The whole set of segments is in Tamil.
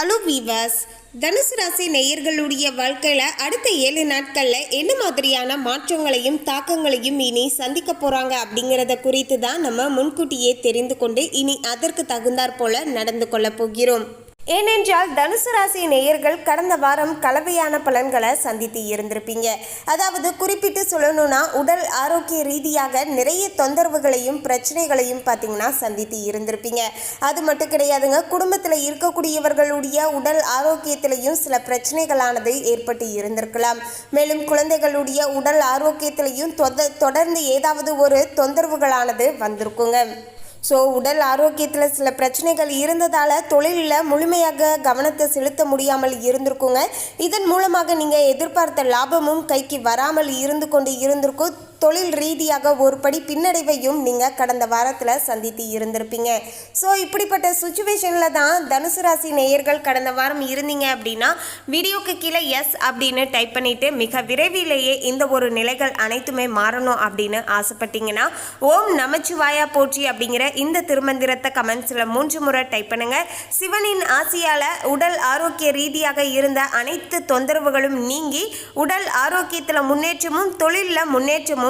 ஹலோ வீவர்ஸ் தனுசு ராசி நேயர்களுடைய வாழ்க்கையில் அடுத்த ஏழு நாட்களில் என்ன மாதிரியான மாற்றங்களையும் தாக்கங்களையும் இனி சந்திக்க போகிறாங்க அப்படிங்கிறத குறித்து தான் நம்ம முன்கூட்டியே தெரிந்து கொண்டு இனி அதற்கு தகுந்தாற் போல நடந்து கொள்ளப் போகிறோம். ஏனென்றால் தனுசு ராசி நேயர்கள் கடந்த வாரம் கலவையான பலன்களை சந்தித்து இருந்திருப்பீங்க. அதாவது குறிப்பிட்டு சொல்லணும்னா உடல் ஆரோக்கிய ரீதியாக நிறைய தொந்தரவுகளையும் பிரச்சனைகளையும் பார்த்தீங்கன்னா சந்தித்து இருந்திருப்பீங்க. அது மட்டும் கிடையாதுங்க குடும்பத்தில் இருக்கக்கூடியவர்களுடைய உடல் ஆரோக்கியத்திலையும் சில பிரச்சனைகளானது ஏற்பட்டு இருந்திருக்கலாம். மேலும் குழந்தைகளுடைய உடல் ஆரோக்கியத்திலையும் தொத- தொடர்ந்து ஏதாவது ஒரு தொந்தரவுகளானது வந்திருக்குங்க. ஸோ உடல் ஆரோக்கியத்தில் சில பிரச்சனைகள் இருந்ததால் தொழிலில் முழுமையாக கவனத்தை செலுத்த முடியாமல் இருந்திருக்குங்க. இதன் மூலமாக நீங்கள் எதிர்பார்த்த லாபமும் கைக்கு வராமல் இருந்து கொண்டு இருந்திருக்கும். தொழில் ரீதியாக ஒரு படி பின்னடைவையும் நீங்கள் கடந்த வாரத்தில் சந்தித்து இருந்திருப்பீங்க. ஸோ இப்படிப்பட்ட சுச்சுவேஷனில் தான் தனுசு ராசி நேயர்கள் கடந்த வாரம் இருந்தீங்க அப்படின்னா வீடியோக்கு கீழே எஸ் அப்படின்னு டைப் பண்ணிவிட்டு மிக விரைவிலேயே இந்த ஒரு நிலைகள் அனைத்துமே மாறணும் அப்படின்னு ஆசைப்பட்டீங்கன்னா ஓம் நமச்சிவாயா போற்றி அப்படிங்கிற இந்த திருமந்திரத்தை கமெண்ட்ஸில் மூன்று முறை டைப் பண்ணுங்க. சிவனின் ஆசையால் உடல் ஆரோக்கிய ரீதியாக இருந்த அனைத்து தொந்தரவுகளும் நீங்கி உடல் ஆரோக்கியத்தில் முன்னேற்றமும் தொழிலில் முன்னேற்றமும்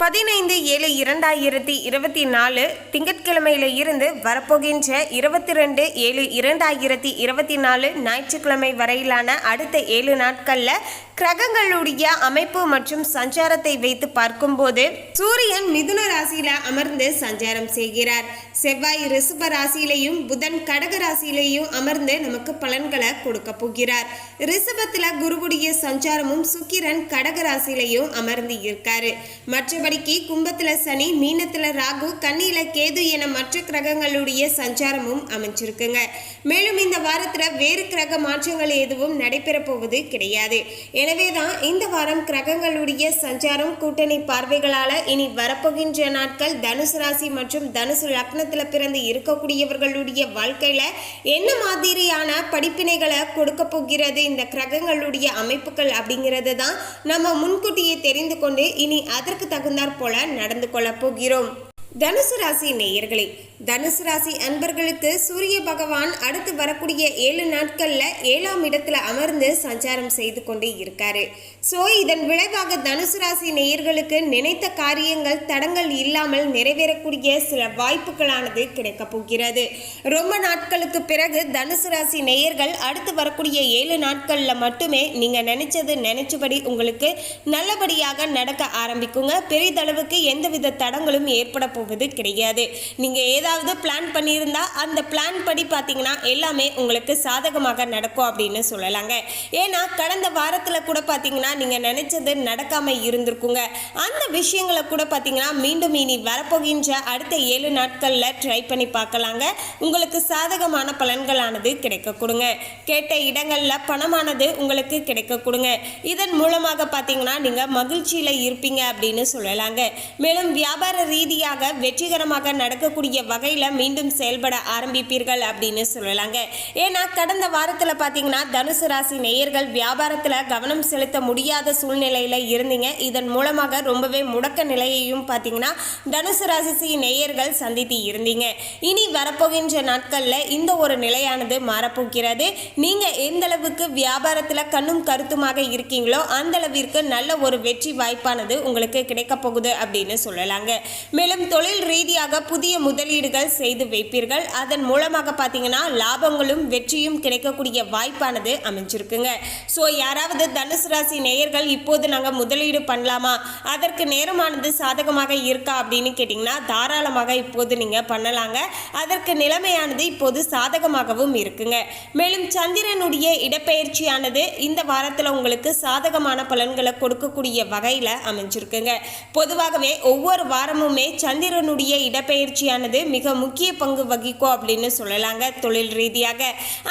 பதினைந்து ஏழு இரண்டாயிரத்தி இருபத்தி நாலு திங்கட்கிழமையில இருந்து வரப்போகின்ற இருபத்தி ரெண்டு ஏழு இரண்டாயிரத்தி இருபத்தி நாலு ஞாயிற்றுக்கிழமை வரையிலான அடுத்த ஏழு நாட்களில் கிரகங்களுடைய அமைப்பு மற்றும் சஞ்சாரத்தை வைத்து பார்க்கும்போது சூரியன் மிதுன ராசியில அமர்ந்து சஞ்சாரம் செய்கிறார். செவ்வாய் ரிஷப ராசியிலையும் புதன் கடக ராசியிலையும் அமர்ந்து நமக்கு பலன்களை கொடுக்க போகிறார். ரிஷபத்துல குருவுடைய சஞ்சாரமும் சுக்கிரன் கடக ராசியிலையும் அமர்ந்து இருக்காரு. மற்றபடிக்கு கும்பத்தில் சனி மீனத்துல ராகு கண்ணியில் கேது என மற்ற கிரகங்களுடைய சஞ்சாரமும் அமைஞ்சிருக்குங்க. மேலும் இந்த வாரத்தில் வேறு கிரக மாற்றங்கள் எதுவும் நடைபெற போவது கிடையாது. எனவே தான் இந்த வாரம் கிரகங்களுடைய சஞ்சாரம் கூட்டணி பார்வைகளால் இனி வரப்போகின்ற நாட்கள் தனுசு ராசி மற்றும் தனுசு லக்னத்தில் பிறந்து இருக்கக்கூடியவர்களுடைய வாழ்க்கையில் என்ன மாதிரியான படிப்பினைகளை கொடுக்க போகிறது இந்த கிரகங்களுடைய அமைப்புகள் அப்படிங்கிறது தான் நம்ம முன்கூட்டியே தெரிந்து கொண்டு இனி அதற்கு தகுந்த தகுந்தாற்போல நடந்து கொள்ளப் போகிறோம். தனுசு ராசி நேயர்களே தனுசு ராசி அன்பர்களுக்கு சூரிய பகவான் அடுத்து வரக்கூடிய ஏழு நாட்கள்ல ஏழாம் இடத்துல அமர்ந்து சஞ்சாரம் செய்து கொண்டு இருக்காரு. ஸோ இதன் விளைவாக தனுசு ராசி நேயர்களுக்கு நினைத்த காரியங்கள் தடங்கள் இல்லாமல் நிறைவேறக்கூடிய சில வாய்ப்புகளானது கிடைக்க போகிறது. ரொம்ப நாட்களுக்கு பிறகு தனுசு ராசி நேயர்கள் அடுத்து வரக்கூடிய ஏழு நாட்கள்ல மட்டுமே நீங்க நினைச்சது நினைச்சபடி உங்களுக்கு நல்லபடியாக நடக்க ஆரம்பிக்குங்க. பெரிதளவுக்கு எந்தவித தடங்களும் ஏற்பட போவது கிடையாது. நீங்க ஏதாவது பிளான் பண்ணியிருந்தா அந்த பிளான் படி பார்த்தீங்கன்னா எல்லாமே உங்களுக்கு சாதகமாக நடக்கும் அப்படின்னு சொல்லலாங்க. ஏன்னா கடந்த வாரத்தில் கூட பார்த்தீங்கன்னா நீங்கள் நினச்சது நடக்காமல் இருந்திருக்குங்க. அந்த விஷயங்களை கூட பார்த்தீங்கன்னா மீண்டும் இனி வரப்போகின்ற அடுத்த ஏழு நாட்களில் ட்ரை பண்ணி பார்க்கலாங்க உங்களுக்கு சாதகமான பலன்களானது கிடைக்க கொடுங்க. கேட்ட இடங்களில் பணமானது உங்களுக்கு கிடைக்க கொடுங்க. இதன் மூலமாக பார்த்தீங்கன்னா நீங்கள் மகிழ்ச்சியில் இருப்பீங்க அப்படின்னு சொல்லலாங்க. மேலும் வியாபார ரீதியாக வெற்றிகரமாக நடக்கக்கூடிய வகையில் மீண்டும் செயல்பட ஆரம்பிப்பீர்கள் அப்படின்னு சொல்லலாங்க. ஏன்னா கடந்த வாரத்தில் பார்த்தீங்கன்னா தனுசு ராசி நேயர்கள் வியாபாரத்தில் கவனம் செலுத்த முடியாத சூழ்நிலையில் இருந்தீங்க. இதன் மூலமாக ரொம்பவே முடக்க நிலையையும் பார்த்தீங்கன்னா தனுசு ராசி நேயர்கள் சந்தித்து இருந்தீங்க. இனி வரப்போகின்ற நாட்களில் இந்த ஒரு நிலையானது மாறப்போகிறது. நீங்கள் எந்த அளவுக்கு வியாபாரத்தில் கண்ணும் கருத்துமாக இருக்கீங்களோ அந்த அளவிற்கு நல்ல ஒரு வெற்றி வாய்ப்பானது உங்களுக்கு கிடைக்க போகுது அப்படின்னு சொல்லலாங்க. மேலும் தொழில் ரீதியாக புதிய முதலீடுகள் செய்து வைப்பீர்கள். அதன் மூலமாக பார்த்தீங்கன்னா லாபங்களும் வெற்றியும் கிடைக்கக்கூடிய வாய்ப்பானது அமைஞ்சிருக்குங்க. ஸோ யாராவது தனுசு ராசி நேயர்கள் இப்போது நாங்கள் முதலீடு பண்ணலாமா? அதற்கு நேரமானது சாதகமாக இருக்கா அப்படின்னு கேட்டிங்கன்னா தாராளமாக இப்போது நீங்கள் பண்ணலாங்க. அதற்கு நிலைமையானது இப்போது சாதகமாகவும் இருக்குங்க. மேலும் சந்திரனுடைய இடப்பெயர்ச்சியானது இந்த வாரத்தில் உங்களுக்கு சாதகமான பலன்களை கொடுக்கக்கூடிய வகையில் அமைஞ்சிருக்குங்க. பொதுவாகவே ஒவ்வொரு வாரமுமே சந்திர சந்திரனுடைய இடப்பெயர்ச்சியானது மிக முக்கிய பங்கு வகிக்கும் அப்படின்னு சொல்லலாங்க தொழில் ரீதியாக.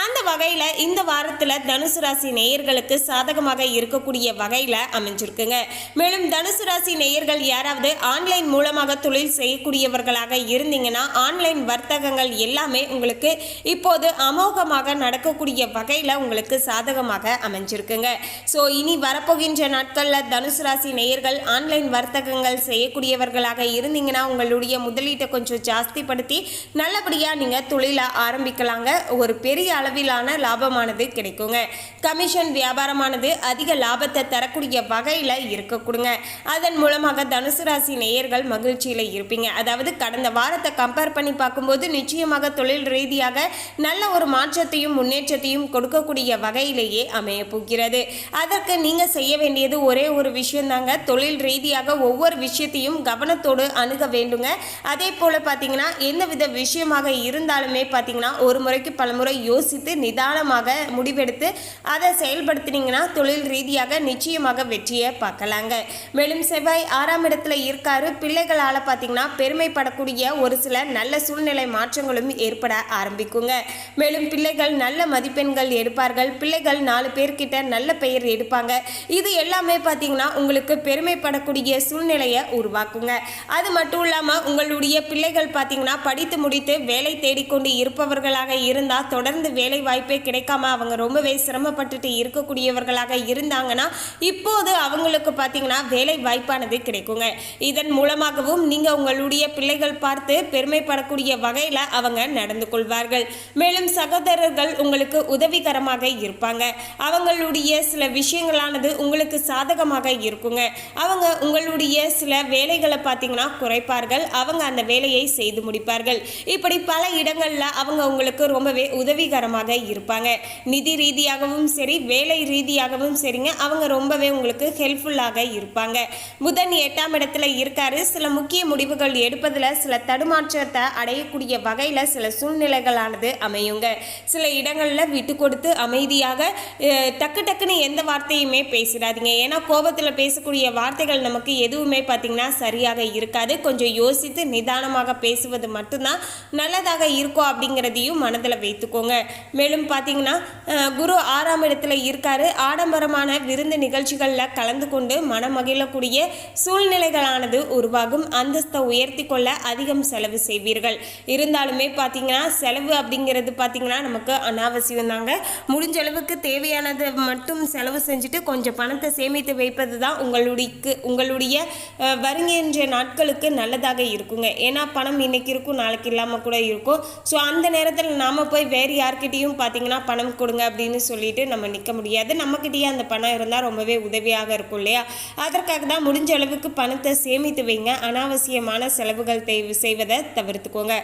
அந்த வகையில் இந்த வாரத்தில் தனுசு ராசி நேயர்களுக்கு சாதகமாக இருக்கக்கூடிய வகையில் அமைஞ்சிருக்குங்க. மேலும் தனுசு ராசி நேயர்கள் யாராவது ஆன்லைன் மூலமாக தொழில் செய்யக்கூடியவர்களாக இருந்தீங்கன்னா ஆன்லைன் வர்த்தகங்கள் எல்லாமே உங்களுக்கு இப்போது அமோகமாக நடக்கக்கூடிய வகையில் உங்களுக்கு சாதகமாக அமைஞ்சிருக்குங்க. ஸோ இனி வரப்போகின்ற நாட்களில் தனுசு ராசி நேயர்கள் ஆன்லைன் வர்த்தகங்கள் செய்யக்கூடியவர்களாக இருந்தீங்கன்னா உங்களுக்கு உங்களுடைய முதலீட்டை கொஞ்சம் ஜாஸ்திப்படுத்தி நல்லபடியாக நீங்கள் தொழிலை ஆரம்பிக்கலாங்க. ஒரு பெரிய அளவிலான லாபமானது கிடைக்குங்க. கமிஷன் வியாபாரமானது அதிக லாபத்தை தரக்கூடிய வகையில் இருக்க கொடுங்க. அதன் மூலமாக தனுசு ராசி நேயர்கள் மகிழ்ச்சியில் இருப்பீங்க. அதாவது கடந்த வாரத்தை கம்பேர் பண்ணி பார்க்கும்போது நிச்சயமாக தொழில் ரீதியாக நல்ல ஒரு மாற்றத்தையும் முன்னேற்றத்தையும் கொடுக்கக்கூடிய வகையிலேயே அமைய போகிறது. அதற்கு நீங்கள் செய்ய வேண்டியது ஒரே ஒரு விஷயம் தாங்க தொழில் ரீதியாக ஒவ்வொரு விஷயத்தையும் கவனத்தோடு அணுக வேண்டும். வேண்டுங்க அதே போல் பார்த்தீங்கன்னா எந்தவித விஷயமாக இருந்தாலுமே பார்த்தீங்கன்னா ஒரு முறைக்கு பலமுறை யோசித்து நிதானமாக முடிவெடுத்து அதை செயல்படுத்தினீங்கன்னா தொழில் ரீதியாக நிச்சயமாக வெற்றியை பார்க்கலாங்க. மேலும் செவ்வாய் ஆறாம் இடத்துல இருக்காரு. பிள்ளைகளால் பார்த்தீங்கன்னா பெருமைப்படக்கூடிய ஒரு சில நல்ல சூழ்நிலை மாற்றங்களும் ஏற்பட ஆரம்பிக்குங்க. மேலும் பிள்ளைகள் நல்ல மதிப்பெண்கள் எடுப்பார்கள். பிள்ளைகள் நாலு பேர்கிட்ட நல்ல பெயர் எடுப்பாங்க. இது எல்லாமே பார்த்தீங்கன்னா உங்களுக்கு பெருமைப்படக்கூடிய சூழ்நிலையை உருவாக்குங்க. அது மட்டும் இல்லாமல் உங்களுடைய பிள்ளைகள் பார்த்தீங்கன்னா படித்து முடித்து வேலை தேடிக்கொண்டு இருப்பவர்களாக இருந்தால் தொடர்ந்து வேலை வாய்ப்பே கிடைக்காம அவங்க ரொம்பவே சிரமப்பட்டுட்டு இருக்கக்கூடியவர்களாக இருந்தாங்கன்னா இப்போது அவங்களுக்கு பார்த்தீங்கன்னா வேலை வாய்ப்பானது கிடைக்குங்க. இதன் மூலமாகவும் நீங்கள் உங்களுடைய பிள்ளைகள் பார்த்து பெருமைப்படக்கூடிய வகையில் அவங்க நடந்து கொள்வார்கள். மேலும் சகோதரர்கள் உங்களுக்கு உதவிகரமாக இருப்பாங்க. அவங்களுடைய சில விஷயங்களானது உங்களுக்கு சாதகமாக இருக்குங்க. அவங்க உங்களுடைய சில வேலைகளை பார்த்தீங்கன்னா குறைப்பார்கள். அவங்க அந்த வேலையை செய்து முடிப்பார்கள். இப்படி பல இடங்களில் அவங்க உங்களுக்கு ரொம்பவே உதவிகரமாக இருப்பாங்க. நிதி ரீதியாகவும் சரி வேலை ரீதியாகவும் சரிங்க. அவங்க ரொம்பவே உங்களுக்கு ஹெல்ப்ஃபுல்லாக இருப்பாங்க. புதன் எட்டாம் இடத்துல இருக்காரு. சில முக்கிய முடிவுகள் எடுப்பதில் சில தடுமாற்றத்தை அடையக்கூடிய வகையில் சில சூழ்நிலைகளானது அமையுங்க. சில இடங்களில் விட்டு கொடுத்து அமைதியாக டக்கு டக்குன்னு எந்த வார்த்தையுமே பேசிடாதீங்க. ஏன்னா கோபத்தில் பேசக்கூடிய வார்த்தைகள் நமக்கு எதுவுமே பார்த்தீங்கன்னா சரியாக இருக்காது. கொஞ்சம் யோசித்து நிதானமாக பேசுவது மட்டும்தான் நல்லதாக இருக்கும் அப்படிங்கிறதையும் மனதில் வைத்துக்கோங்க. மேலும் பார்த்தீங்கன்னா குரு ஆறாம் இடத்துல இருக்காரு. ஆடம்பரமான விருந்து நிகழ்ச்சிகளில் கலந்து கொண்டு மனமகிழக்கூடிய சூழ்நிலைகளானது உருவாகும். அந்தஸ்தை உயர்த்தி கொள்ள அதிகம் செலவு செய்வீர்கள். இருந்தாலுமே பார்த்தீங்கன்னா செலவு அப்படிங்கிறது பார்த்தீங்கன்னா நமக்கு அனாவசியம் தாங்க. முடிஞ்ச அளவுக்கு தேவையானதை மட்டும் செலவு செஞ்சுட்டு கொஞ்சம் பணத்தை சேமித்து வைப்பது தான் உங்களுடைய உங்களுடைய வருங்கின்ற வருகின்ற நாட்களுக்கு நல்லதாக இருக்குங்க. ஏன்னா பணம் இன்னைக்கு இருக்கும் நாளைக்கு இல்லாமல் கூட இருக்கும். ஸோ அந்த நேரத்தில் நாம் போய் வேறு யார்கிட்டயும் பார்த்தீங்கன்னா பணம் கொடுங்க அப்படின்னு சொல்லிட்டு நம்ம நிற்க முடியாது. நம்மக்கிட்டேயே அந்த பணம் இருந்தால் ரொம்பவே உதவியாக இருக்கும் இல்லையா? அதற்காக தான் முடிஞ்ச அளவுக்கு பணத்தை சேமித்து வைங்க. அனாவசியமான செலவுகள் தேவை செய்வதை தவிர்த்துக்கோங்க.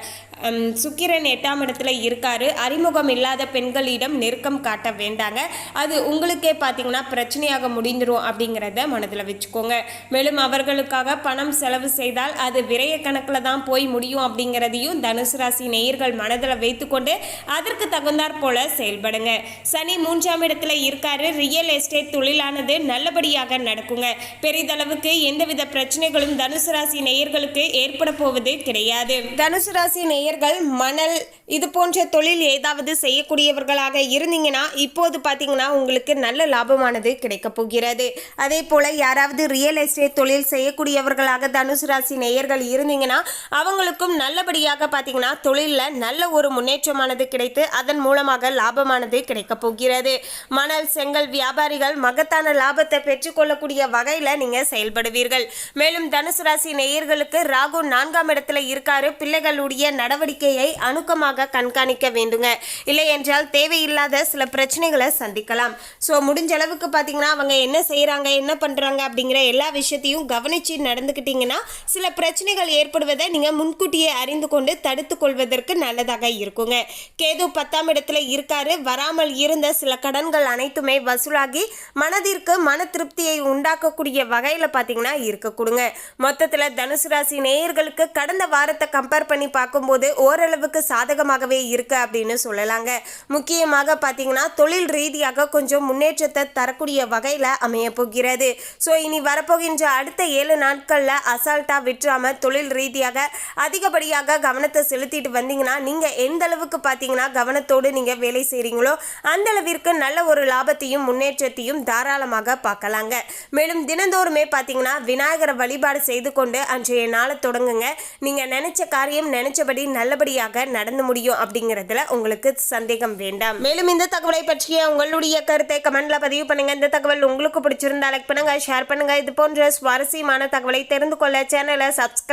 சுக்கிரன் எட்டாம் இடத்துல இருக்காரு. அறிமுகம் இல்லாத பெண்களிடம் நெருக்கம் காட்ட வேண்டாங்க. அது உங்களுக்கே பார்த்தீங்கன்னா பிரச்சனையாக முடிந்துடும் அப்படிங்கிறத மனதில் வச்சுக்கோங்க. மேலும் அவர்களுக்காக பணம் செலவு செய்தால் அது விரைய கணக்கில் தான் போய் முடியும் அப்படிங்கிறதையும் தனுசு ராசி நேயர்கள் மனதில் வைத்துக்கொண்டு அதற்கு தகுந்தாற் போல செயல்படுங்க. சனி மூன்றாம் இடத்துல இருக்காரு. ரியல் எஸ்டேட் தொழிலானது நல்லபடியாக நடக்குங்க. பெரிதளவுக்கு எந்தவித பிரச்சனைகளும் தனுசு ராசி நேயர்களுக்கு ஏற்பட போவது கிடையாது. தனுசு ராசி நேயர்கள் மணல் இது போன்ற தொழில் ஏதாவது செய்யக்கூடியவர்களாக இருந்தீங்கன்னா இப்போது பார்த்தீங்கன்னா உங்களுக்கு நல்ல லாபமானது கிடைக்க போகிறது. அதே போல யாராவது ரியல் எஸ்டேட் தொழில் செய்யக்கூடியவர்களாக தனுசு ராசி நேயர்கள் இருந்தீங்கன்னா அவங்களுக்கும் நல்லபடியாக பார்த்தீங்கன்னா தொழிலில் நல்ல ஒரு முன்னேற்றமானது கிடைத்து அதன் மூலமாக லாபமானது கிடைக்க போகிறது. மணல் செங்கல் வியாபாரிகள் மகத்தான லாபத்தை பெற்றுக்கொள்ளக்கூடிய வகையில் நீங்கள் செயல்படுவீர்கள். மேலும் தனுசு ராசி நேயர்களுக்கு ராகு நான்காம் இடத்துல இருக்காரு. பிள்ளைகளுடைய நடவடிக்கையை அணுக்கமாக கண்காணிக்க வேண்டுங்க. இல்லை என்றால் தேவையில்லாத சில பிரச்சனைகளை சந்திக்கலாம். ஸோ முடிஞ்ச அளவுக்கு பார்த்தீங்கன்னா அவங்க என்ன செய்கிறாங்க என்ன பண்ணுறாங்க அப்படிங்கிற எல்லா விஷயத்தையும் கவனித்து நடந்துக்கிட்டீங்கன்னா சில பிரச்சனை பிரச்சனைகள் ஏற்படுவதை நீங்கள் முன்கூட்டியே அறிந்து கொண்டு தடுத்து கொள்வதற்கு நல்லதாக இருக்குங்க. கேது பத்தாம் இடத்துல இருக்காரு. வராமல் இருந்த சில கடன்கள் அனைத்துமே வசூலாகி மனதிற்கு மன திருப்தியை உண்டாக்கக்கூடிய வகையில் பார்த்தீங்கன்னா இருக்க கொடுங்க. மொத்தத்தில் தனுசு ராசி நேயர்களுக்கு கடந்த வாரத்தை கம்பேர் பண்ணி பார்க்கும்போது ஓரளவுக்கு சாதகமாகவே இருக்கு அப்படின்னு சொல்லலாங்க. முக்கியமாக பார்த்தீங்கன்னா தொழில் ரீதியாக கொஞ்சம் முன்னேற்றத்தை தரக்கூடிய வகையில் அமைய போகிறது. ஸோ இனி வரப்போகின்ற அடுத்த ஏழு நாட்களில் அசால்ட்டாக விற்றாமல் தொழில் ரீதியாக அதிகப்படியாக கவனத்தை செலுத்திட்டு வந்தீங்கன்னா நீங்கள் எந்த அளவுக்கு பார்த்தீங்கன்னா கவனத்தோடு நீங்கள் வேலை செய்கிறீங்களோ அந்த அளவிற்கு நல்ல ஒரு லாபத்தையும் முன்னேற்றத்தையும் தாராளமாக பார்க்கலாங்க. மேலும் தினந்தோறுமே பார்த்தீங்கன்னா விநாயகரை வழிபாடு செய்து கொண்டு அன்றைய நாளை தொடங்குங்க. நீங்கள் நினைச்ச காரியம் நினைச்சபடி நல்லபடியாக நடந்து முடியும் அப்படிங்கிறதுல உங்களுக்கு சந்தேகம் வேண்டாம். மேலும் இந்த தகவலை பற்றிய உங்களுடைய கருத்தை கமெண்ட்ல பதிவு பண்ணுங்க. இந்த தகவல் உங்களுக்கு பிடிச்சிருந்தா லைக் பண்ணுங்க ஷேர் பண்ணுங்க. இது போன்ற சுவாரஸ்யமான தகவலை தெரிந்து கொள்ள சேனலை சப்ஸ்கிரைப்